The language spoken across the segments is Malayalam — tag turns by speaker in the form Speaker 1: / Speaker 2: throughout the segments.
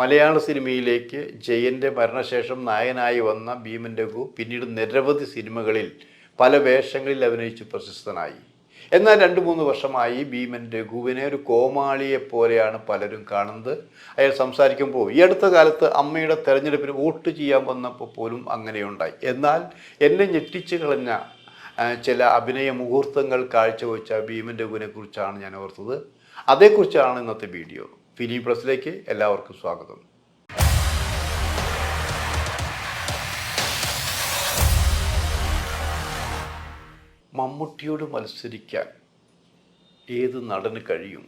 Speaker 1: മലയാള സിനിമയിലേക്ക് ജയന്റെ മരണശേഷം നായനായി വന്ന ഭീമൻ രഘു പിന്നീട് നിരവധി സിനിമകളിൽ പല വേഷങ്ങളിൽ അഭിനയിച്ച് പ്രശസ്തനായി. എന്നാൽ രണ്ട് മൂന്ന് വർഷമായി ഭീമൻ രഘുവിനെ ഒരു കോമാളിയെ പോലെയാണ് പലരും കാണുന്നത്. അയാൾ സംസാരിക്കുമ്പോൾ ഈ അടുത്ത കാലത്ത് അമ്മയുടെ തെരഞ്ഞെടുപ്പിന് വോട്ട് ചെയ്യാൻ വന്നപ്പോൾ പോലും അങ്ങനെയുണ്ടായി. എന്നാൽ എന്നെ ഞെട്ടിച്ചു കളഞ്ഞ ചില അഭിനയ മുഹൂർത്തങ്ങൾ കാഴ്ചവെച്ച ഭീമൻ രഘുവിനെ കുറിച്ചാണ് ഞാൻ ഓർത്തത്. അതേക്കുറിച്ചാണ് ഇന്നത്തെ വീഡിയോ. ഫിലിം പ്ലസിലേക്ക് എല്ലാവർക്കും സ്വാഗതം. മമ്മൂട്ടിയോട് മത്സരിക്കാൻ ഏത് നടന് കഴിയും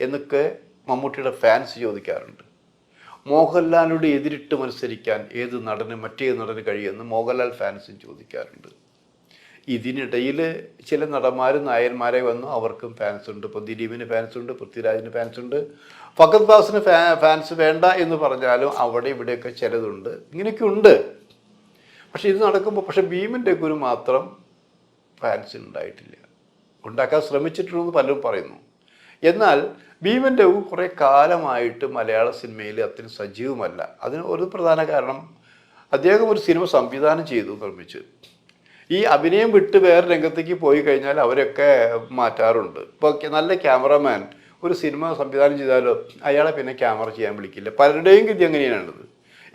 Speaker 1: എന്നൊക്കെ മമ്മൂട്ടിയുടെ ഫാൻസ് ചോദിക്കാറുണ്ട്. മോഹൻലാലിനോട് എതിരിട്ട് മത്സരിക്കാൻ ഏത് നടന് മറ്റേത് നടന് കഴിയുമെന്ന് മോഹൻലാൽ ഫാൻസും ചോദിക്കാറുണ്ട്. ഇതിനിടയിൽ ചില നടന്മാരും നായന്മാരെ വന്നു. അവർക്കും ഫാൻസ് ഉണ്ട്. ഇപ്പോൾ ദിലീപിന് ഫാൻസ് ഉണ്ട് പൃഥ്വിരാജിന് ഫാൻസ് ഉണ്ട്. ഫഖത് ഫാസിന് ഫാ ഫാൻസ് വേണ്ട എന്ന് പറഞ്ഞാലും അവിടെ ഇവിടെയൊക്കെ ചിലതുണ്ട്. ഇങ്ങനെയൊക്കെ ഉണ്ട്. പക്ഷേ ഇത് നടക്കുമ്പോൾ പക്ഷെ ഭീമന്റെ ഗുരു മാത്രം ഫാൻസ് ഉണ്ടായിട്ടില്ല. ഉണ്ടാക്കാൻ ശ്രമിച്ചിട്ടുണ്ടെന്ന് പലരും പറയുന്നു. എന്നാൽ ഭീമന്റെ കുറേ കാലമായിട്ട് മലയാള സിനിമയിൽ അത്രയും സജീവമല്ല. അതിന് ഒരു പ്രധാന കാരണം അദ്ദേഹം ഒരു സിനിമ സംവിധാനം ചെയ്തു നിർമ്മിച്ച്. ഈ അഭിനയം വിട്ട് വേറെ രംഗത്തേക്ക് പോയി കഴിഞ്ഞാൽ അവരൊക്കെ മാറ്റാറുണ്ട്. ഇപ്പോൾ നല്ല ക്യാമറമാൻ ഒരു സിനിമ സംവിധാനം ചെയ്താലോ അയാളെ പിന്നെ ക്യാമറ ചെയ്യാൻ വിളിക്കില്ല. പലരുടെയും ഗതി അങ്ങനെയാണുള്ളത്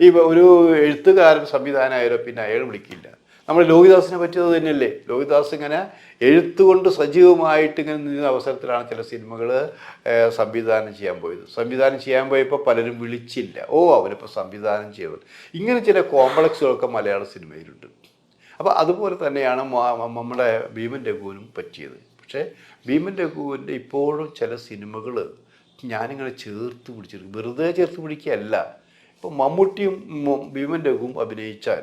Speaker 1: ഈ ഒരു എഴുത്തുകാരൻ സംവിധാനമായാലോ പിന്നെ അയാൾ വിളിക്കില്ല. നമ്മൾ ലോഹിദാസിനെ പറ്റിയത് തന്നെയല്ലേ? ലോഹിദാസ് ഇങ്ങനെ എഴുത്തുകൊണ്ട് സജീവമായിട്ട് ഇങ്ങനെ നിന്ന അവസരത്തിലാണ് ചില സിനിമകൾ സംവിധാനം ചെയ്യാൻ പോയത്. സംവിധാനം ചെയ്യാൻ പോയപ്പോൾ പലരും വിളിച്ചില്ല. ഓ അവരിപ്പോൾ സംവിധാനം ചെയ്തത് ഇങ്ങനെ ചില കോംപ്ലക്സുകളൊക്കെ മലയാള സിനിമയിലുണ്ട്. അപ്പോൾ അതുപോലെ തന്നെയാണ് നമ്മുടെ ഭീമൻ രഘുവിനും പറ്റിയത്. പക്ഷേ ഭീമൻ രഘുവിന്റെ ഇപ്പോഴും ചില സിനിമകൾ ഞാനിങ്ങനെ ചേർത്ത് പിടിച്ചിരുന്നു വെറുതെ ചേർത്ത് പിടിക്കുകയല്ല. ഇപ്പോൾ മമ്മൂട്ടിയും ഭീമൻ രഘുവും അഭിനയിച്ചാൽ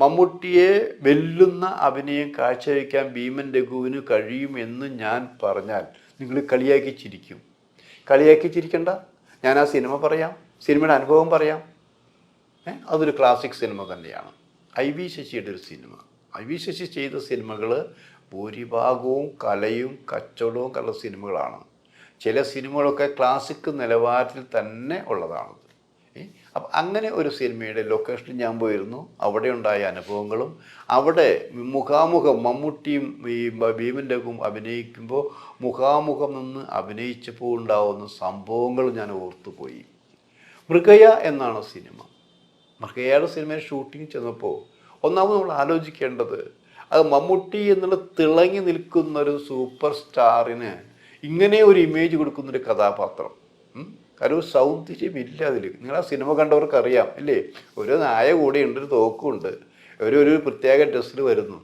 Speaker 1: മമ്മൂട്ടിയെ വെല്ലുന്ന അഭിനയം കാഴ്ചവെക്കാൻ ഭീമൻ രഘുവിന് കഴിയുമെന്ന് ഞാൻ പറഞ്ഞാൽ നിങ്ങൾ കളിയാക്കി ചിരിക്കും. കളിയാക്കി ചിരിക്കണ്ട. ഞാൻ ആ സിനിമ പറയാം. സിനിമയുടെ അനുഭവം പറയാം? അതൊരു ക്ലാസിക് സിനിമ തന്നെയാണ്. ഐ വി ശശിയുടെ ഒരു സിനിമ. ഐ വി ശശി ചെയ്ത സിനിമകൾ ഭൂരിഭാഗവും കലയും കച്ചവടവും കല സിനിമകളാണ്. ചില സിനിമകളൊക്കെ ക്ലാസിക് നിലവാരത്തിൽ തന്നെ ഉള്ളതാണ്? അപ്പം അങ്ങനെ ഒരു സിനിമയുടെ ലൊക്കേഷനിൽ ഞാൻ പോയിരുന്നു. അവിടെ ഉണ്ടായ അനുഭവങ്ങളും അവിടെ മുഖാമുഖം മമ്മൂട്ടിയും ഈ ഭീമന്റെ ഭീമൻ അഭിനയിക്കുമ്പോൾ മുഖാമുഖം നിന്ന് അഭിനയിച്ചപ്പോൾ ഉണ്ടാവുന്ന സംഭവങ്ങൾ ഞാൻ ഓർത്തുപോയി. മൃഗയ എന്നാണ് സിനിമ. മൃഗയുടെ സിനിമയിൽ ഷൂട്ടിങ് ചെന്നപ്പോൾ ഒന്നാമത് നമ്മൾ ആലോചിക്കേണ്ടത് അത് മമ്മൂട്ടി എന്നുള്ള തിളങ്ങി നിൽക്കുന്ന ഒരു സൂപ്പർ സ്റ്റാറിന് ഇങ്ങനെ ഒരു ഇമേജ് കൊടുക്കുന്നൊരു കഥാപാത്രം? കാരണം സൗന്ദര്യമില്ല അതിൽ നിങ്ങൾ ആ സിനിമ കണ്ടവർക്ക് അറിയാം അല്ലേ ഒരു നായ കൂടെയുണ്ട് ഒരു തോക്കുണ്ട്. ഒരു ഒരു പ്രത്യേക ഡ്രസ്സിൽ വരുന്നു.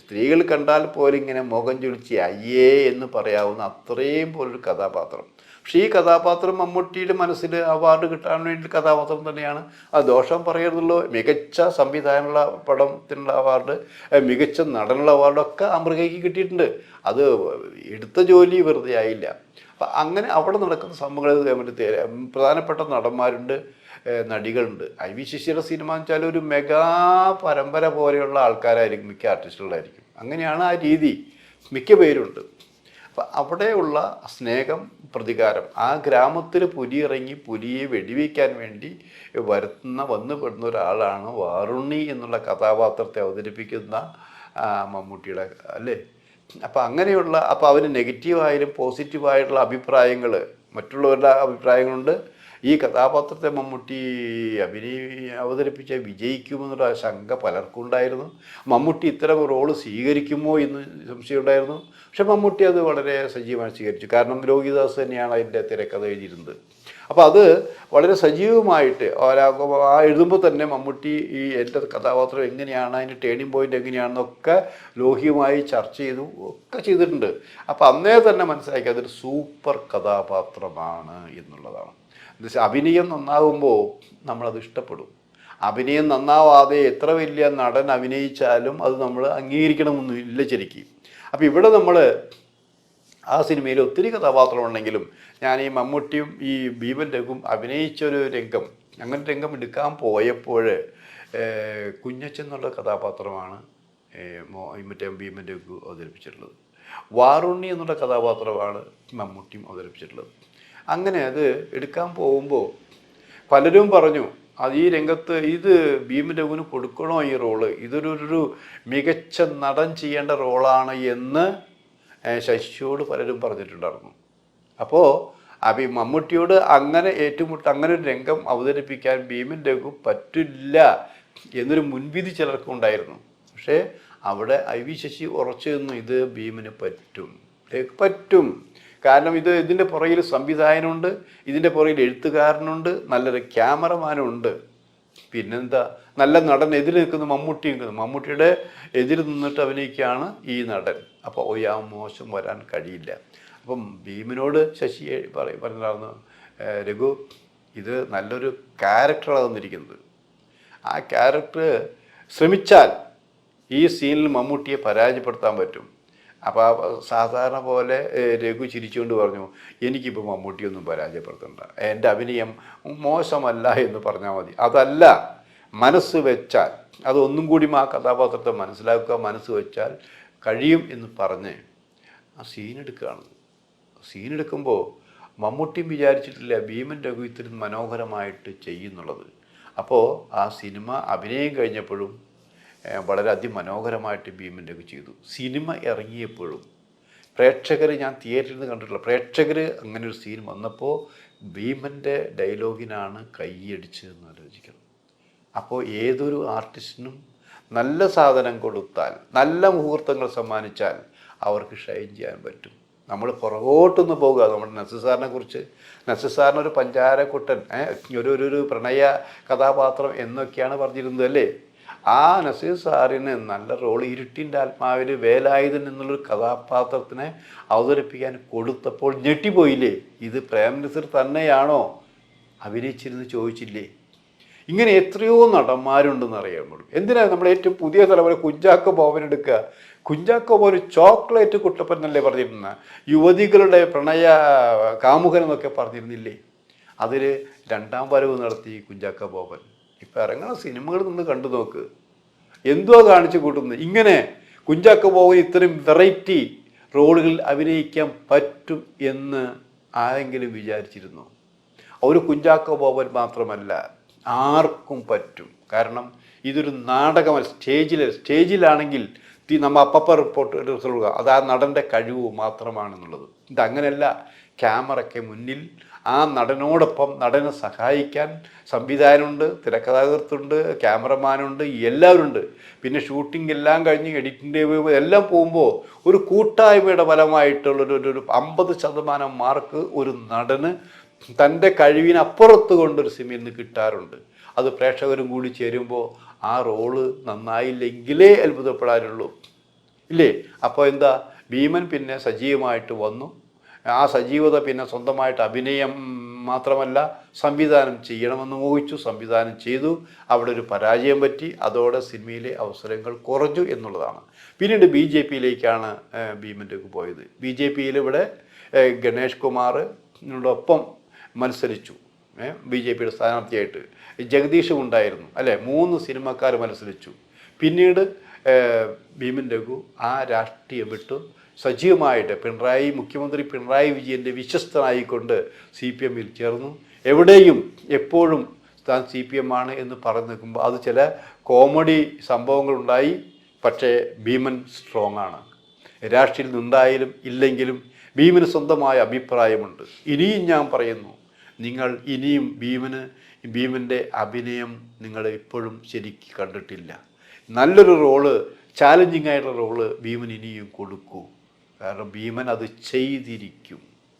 Speaker 1: സ്ത്രീകൾ കണ്ടാൽ പോലും ഇങ്ങനെ മുഖം ചുളിച്ച് അയ്യേ എന്ന് പറയാവുന്ന അത്രയും പോലൊരു കഥാപാത്രം. പക്ഷേ ഈ കഥാപാത്രം മമ്മൂട്ടിയുടെ മനസ്സിൽ അവാർഡ് കിട്ടാൻ വേണ്ടി കഥാപാത്രം തന്നെയാണ്. ആ ദോഷം പറയരുതല്ലോ മികച്ച സംവിധാനമുള്ള പടത്തിനുള്ള അവാർഡ് മികച്ച നടനുള്ള അവാർഡൊക്കെ അമൃഗയ്ക്ക് കിട്ടിയിട്ടുണ്ട്. അത് എടുത്ത ജോലി വെറുതെ ആയില്ല. അപ്പം അങ്ങനെ അവിടെ നടക്കുന്ന സംഭവങ്ങൾ പ്രധാനപ്പെട്ട നടന്മാരുണ്ട്. നടികളുണ്ട്. ഐ വി ശശിയുടെ സിനിമ എന്ന് വെച്ചാൽ ഒരു മെഗാ പരമ്പര പോലെയുള്ള ആൾക്കാരായിരിക്കും മിക്ക ആർട്ടിസ്റ്റുകളായിരിക്കും. അങ്ങനെയാണ് ആ രീതി. മിക്ക പേരുണ്ട്. അപ്പം അവിടെയുള്ള സ്നേഹം പ്രതികാരം ആ ഗ്രാമത്തിൽ പുലി ഇറങ്ങി പുലിയെ വെടിവെക്കാൻ വേണ്ടി വരുത്തുന്ന വന്നുപെടുന്ന ഒരാളാണ് വാറുണ്ണി എന്നുള്ള കഥാപാത്രത്തെ അവതരിപ്പിക്കുന്ന മമ്മൂട്ടിയുടെ അല്ലേ? അപ്പം അങ്ങനെയുള്ള അപ്പോൾ അവന് നെഗറ്റീവായാലും പോസിറ്റീവായിട്ടുള്ള അഭിപ്രായങ്ങൾ മറ്റുള്ളവരുടെ അഭിപ്രായങ്ങളുണ്ട്. ഈ കഥാപാത്രത്തെ മമ്മൂട്ടി അഭിനയ അവതരിപ്പിച്ച വിജയിക്കുമെന്നുള്ള ശങ്ക പലർക്കും ഉണ്ടായിരുന്നു. മമ്മൂട്ടി ഇത്തരം റോൾ സ്വീകരിക്കുമോ എന്ന് സംശയമുണ്ടായിരുന്നു പക്ഷെ മമ്മൂട്ടി അത് വളരെ സജീവമായി സ്വീകരിച്ചു. കാരണം രോഹിദാസ് തന്നെയാണ് അതിന്റെ തിരക്കഥ എഴുതിയിരുന്നത്. അപ്പോൾ അത് വളരെ സജീവമായിട്ട് ആ എഴുതുമ്പോൾ തന്നെ മമ്മൂട്ടി ഈ എന്റെ കഥാപാത്രം എങ്ങനെയാണ് അതിന്റെ ടേണിംഗ് പോയിന്റ് എങ്ങനെയാണെന്നൊക്കെ ലോഹിയുമായി ചർച്ച ചെയ്തു ഒക്കെ ചെയ്തിട്ടുണ്ട്. അപ്പോൾ അന്നേ തന്നെ മനസ്സിലാക്കി അതൊരു സൂപ്പർ കഥാപാത്രമാണ് എന്നുള്ളതാണ്. എന്ന് വെച്ചാൽ അഭിനയം നന്നാകുമ്പോൾ നമ്മളത് ഇഷ്ടപ്പെടും. അഭിനയം നന്നാവാതെ എത്ര വലിയ നടൻ അഭിനയിച്ചാലും അത് നമ്മൾ അംഗീകരിക്കണമെന്നും ഇല്ല ശരിക്കും. അപ്പോൾ ഇവിടെ നമ്മൾ ആ സിനിമയിൽ ഒത്തിരി കഥാപാത്രമുണ്ടെങ്കിലും ഞാൻ ഈ മമ്മൂട്ടിയും ഈ ഭീമൻ അഭിനയിച്ച അഭിനയിച്ചൊരു രംഗം അങ്ങനെ രംഗം എടുക്കാൻ പോയപ്പോൾ എന്നുള്ള കഥാപാത്രമാണ് മറ്റേ ഭീമൻ രഘു അവതരിപ്പിച്ചിട്ടുള്ളത്. വാറുണ്ണി എന്നുള്ള കഥാപാത്രമാണ് മമ്മൂട്ടിയും അവതരിപ്പിച്ചിട്ടുള്ളത്. അങ്ങനെ അത് എടുക്കാൻ പോകുമ്പോൾ പലരും പറഞ്ഞു അത് ഈ രംഗത്ത് ഇത് ഭീമൻ രഘുവിന് കൊടുക്കണോ ഈ റോൾ? ഇതൊരു ഒരു മികച്ച നടൻ ചെയ്യേണ്ട റോളാണ് എന്ന് ശശിയോട് പലരും പറഞ്ഞിട്ടുണ്ടായിരുന്നു. അപ്പോൾ അഭി മമ്മൂട്ടിയോട് അങ്ങനെ ഏറ്റുമുട്ട അങ്ങനെ ഒരു രംഗം അവതരിപ്പിക്കാൻ ഭീമൻ രഘു പറ്റില്ല എന്നൊരു മുൻവിധി ചിലർക്കും ഉണ്ടായിരുന്നു. പക്ഷേ അവിടെ ഐ വി ശശി ഉറച്ചു നിന്നു ഇത് ഭീമന് പറ്റും. പറ്റും. കാരണം ഇത് ഇതിന്റെ പുറകിൽ സംവിധായകനുണ്ട് ഇതിന്റെ പുറകിൽ എഴുത്തുകാരനുണ്ട് നല്ലൊരു ക്യാമറമാനുണ്ട്. പിന്നെന്താ നല്ല നടൻ എതിര് നിൽക്കുന്ന മമ്മൂട്ടി നിൽക്കുന്നു മമ്മൂട്ടിയുടെ എതിര് നിന്നിട്ട് അഭിനയിക്കുകയാണ് ഈ നടൻ. അപ്പോൾ ഓ ആ മോശം വരാൻ കഴിയില്ല. അപ്പം ഭീമനോട് ശശി പറയും പറഞ്ഞിട്ടുണ്ടായിരുന്നു രഘു ഇത് നല്ലൊരു ക്യാരക്ടറാണ് തന്നിരിക്കുന്നത്. ആ ക്യാരക്ടർ ശ്രമിച്ചാൽ ഈ സീനിൽ മമ്മൂട്ടിയെ പരാജയപ്പെടുത്താൻ പറ്റും. അപ്പോൾ സാധാരണ പോലെ രഘു ചിരിച്ചുകൊണ്ട് പറഞ്ഞു എനിക്കിപ്പോൾ മമ്മൂട്ടിയൊന്നും പരാജയപ്പെടുത്തണ്ട. എന്റെ അഭിനയം മോശമല്ല എന്ന് പറഞ്ഞാൽ മതി. അതല്ല മനസ്സ് വെച്ചാൽ അതൊന്നും കൂടി ആ കഥാപാത്രത്തെ മനസ്സിലാക്കുക മനസ്സ് വെച്ചാൽ കഴിയും എന്ന് പറഞ്ഞ് ആ സീൻ എടുക്കുകയാണ്. സീൻ എടുക്കുമ്പോൾ മമ്മൂട്ടിയും വിചാരിച്ചിട്ടില്ല ഭീമൻ രഘു ഇത്രയും മനോഹരമായിട്ട് ചെയ്യുന്നുള്ളത്. അപ്പോൾ ആ സിനിമ അഭിനയം കഴിഞ്ഞപ്പോഴും വളരെ അതിമനോഹരമായിട്ട് ഭീമന്റെ ഒക്കെ ചെയ്തു. സിനിമ ഇറങ്ങിയപ്പോഴും പ്രേക്ഷകർ ഞാൻ തിയേറ്ററിൽ നിന്ന് കണ്ടിട്ടില്ല. പ്രേക്ഷകർ അങ്ങനെ ഒരു സീൻ വന്നപ്പോൾ ഭീമന്റെ ഡയലോഗിനാണ് കൈയടിച്ചതെന്ന് ആലോചിക്കണം. അപ്പോൾ ഏതൊരു ആർട്ടിസ്റ്റിനും നല്ല സാധനം കൊടുത്താൽ നല്ല മുഹൂർത്തങ്ങൾ സമ്മാനിച്ചാൽ അവർക്ക് ഷൈൻ ചെയ്യാൻ പറ്റും. നമ്മൾ പുറകോട്ടൊന്ന് പോകുക നമ്മുടെ നസസാറിനെ കുറിച്ച് നസസാറിന് ഒരു പഞ്ചാരക്കുട്ടൻ ഒരു ഒരു പ്രണയ കഥാപാത്രം എന്നൊക്കെയാണ് പറഞ്ഞിരുന്നത് അല്ലേ? ആ നസീർ സാറിന് നല്ല റോൾ ഇരുട്ടിന്റെ ആത്മാവിൽ വേലായുധൻ എന്നുള്ളൊരു കഥാപാത്രത്തിനെ അവതരിപ്പിക്കാൻ കൊടുത്തപ്പോൾ ഞെട്ടിപ്പോയില്ലേ? ഇത് പ്രേം നസീർ തന്നെയാണോ? അഭിനയിച്ചിരുന്ന് ചോദിച്ചില്ലേ? ഇങ്ങനെ എത്രയോ നടന്മാരുണ്ടെന്ന് അറിയാമുള്ളൂ എന്തിനാണ് എന്തിനാ നമ്മൾ ഏറ്റവും പുതിയ തലമുറ കുഞ്ചാക്കോ ബോബൻ എടുക്കുക? കുഞ്ചാക്കോ ബോബൻ ചോക്ലേറ്റ് കുട്ടപ്പൻ എന്നല്ലേ പറഞ്ഞിരുന്ന? യുവതികളുടെ പ്രണയ കാമുകൻ എന്നൊക്കെ പറഞ്ഞിരുന്നില്ലേ? അതിൽ രണ്ടാം വരവ് നടത്തി കുഞ്ചാക്കോ ബോബൻ. ഇപ്പം സിനിമകൾ നിന്ന് കണ്ടു നോക്ക്. എന്തുവാ കാണിച്ചു കൂട്ടുന്നത്? ഇങ്ങനെ കുഞ്ചാക്ക പോകൻ ഇത്രയും വെറൈറ്റി റോളുകളിൽ അഭിനയിക്കാൻ പറ്റും എന്ന് ആരെങ്കിലും വിചാരിച്ചിരുന്നു? ഒരു കുഞ്ചാക്ക ബോബൻ മാത്രമല്ല ആർക്കും പറ്റും. കാരണം ഇതൊരു നാടകമല്ല സ്റ്റേജിൽ സ്റ്റേജിലാണെങ്കിൽ നമ്മൾ നമ്മ അപ്പപ്പ റിപ്പോർട്ട് റിസൾവ് അത് ആ നടന്റെ കഴിവ് മാത്രമാണെന്നുള്ളത്. ഇതങ്ങനെയല്ല ക്യാമറയ്ക്ക് മുന്നിൽ ആ നടനോടൊപ്പം നടനെ സഹായിക്കാൻ സംവിധാനമുണ്ട് തിരക്കഥാകൃത്തുണ്ട് ക്യാമറമാനുണ്ട് എല്ലാവരും ഉണ്ട് പിന്നെ ഷൂട്ടിംഗ് എല്ലാം കഴിഞ്ഞ് എഡിറ്റിന്റെ എല്ലാം പോകുമ്പോൾ ഒരു കൂട്ടായ്മയുടെ ഫലമായിട്ടുള്ളൊരു ഒരു അമ്പത് ശതമാനം മാർക്ക് ഒരു നടന് തന്റെ കഴിവിനപ്പുറത്ത് കൊണ്ടൊരു സിനിമയിൽ നിന്ന് കിട്ടാറുണ്ട്. അത് പ്രേക്ഷകരും കൂടി ചേരുമ്പോൾ ആ റോൾ നന്നായില്ലെങ്കിലേ അത്ഭുതപ്പെടാനുള്ളൂ. ഇല്ലേ? അപ്പോൾ എന്താ? ഭീമൻ പിന്നെ സജീവമായിട്ട് വന്നു. ആ സജീവത പിന്നെ സ്വന്തമായിട്ട് അഭിനയം മാത്രമല്ല സംവിധാനം ചെയ്യണമെന്ന് മോഹിച്ചു സംവിധാനം ചെയ്തു. അവിടെ ഒരു പരാജയം പറ്റി അതോടെ സിനിമയിലെ അവസരങ്ങൾ കുറഞ്ഞു എന്നുള്ളതാണ്. പിന്നീട് ബി ജെ പിയിലേക്കാണ് ഭീമന്റെക്ക് പോയത്. ബി ജെ പിയിൽ ഇവിടെ ഗണേഷ് കുമാറിനോടൊപ്പം മത്സരിച്ചു ബി ജെ പിയുടെ സ്ഥാനാർത്ഥിയായിട്ട്. ജഗദീഷും ഉണ്ടായിരുന്നു അല്ലേ? മൂന്ന് സിനിമക്കാർ മത്സരിച്ചു. പിന്നീട് ഭീമൻ രഘു ആ രാഷ്ട്രീയം വിട്ടു. സജീവമായിട്ട് പിണറായി മുഖ്യമന്ത്രി പിണറായി വിജയന്റെ വിശ്വസ്തനായിക്കൊണ്ട് സി പി എമ്മിൽ ചേർന്നു. എവിടെയും എപ്പോഴും താൻ സി പി എം ആണ് എന്ന് പറഞ്ഞു നിൽക്കുമ്പോൾ അത് ചില കോമഡി സംഭവങ്ങളുണ്ടായി. പക്ഷേ ഭീമൻ സ്ട്രോങ് ആണ്. രാഷ്ട്രീയത്തിൽ നിന്നുണ്ടായാലും ഇല്ലെങ്കിലും ഭീമന് സ്വന്തമായ അഭിപ്രായമുണ്ട്. ഇനിയും ഞാൻ പറയുന്നു നിങ്ങൾ ഇനിയും ഭീമന് ഭീമന്റെ അഭിനയം നിങ്ങൾ ഇപ്പോഴും ശരിക്ക് കണ്ടിട്ടില്ല. നല്ലൊരു റോൾ ചാലഞ്ചിങ് ആയിട്ടുള്ള റോൾ ഭീമൻ ഇനിയും കൊടുക്കൂ. കാരണം ഭീമൻ അത് ചെയ്തിരിക്കും.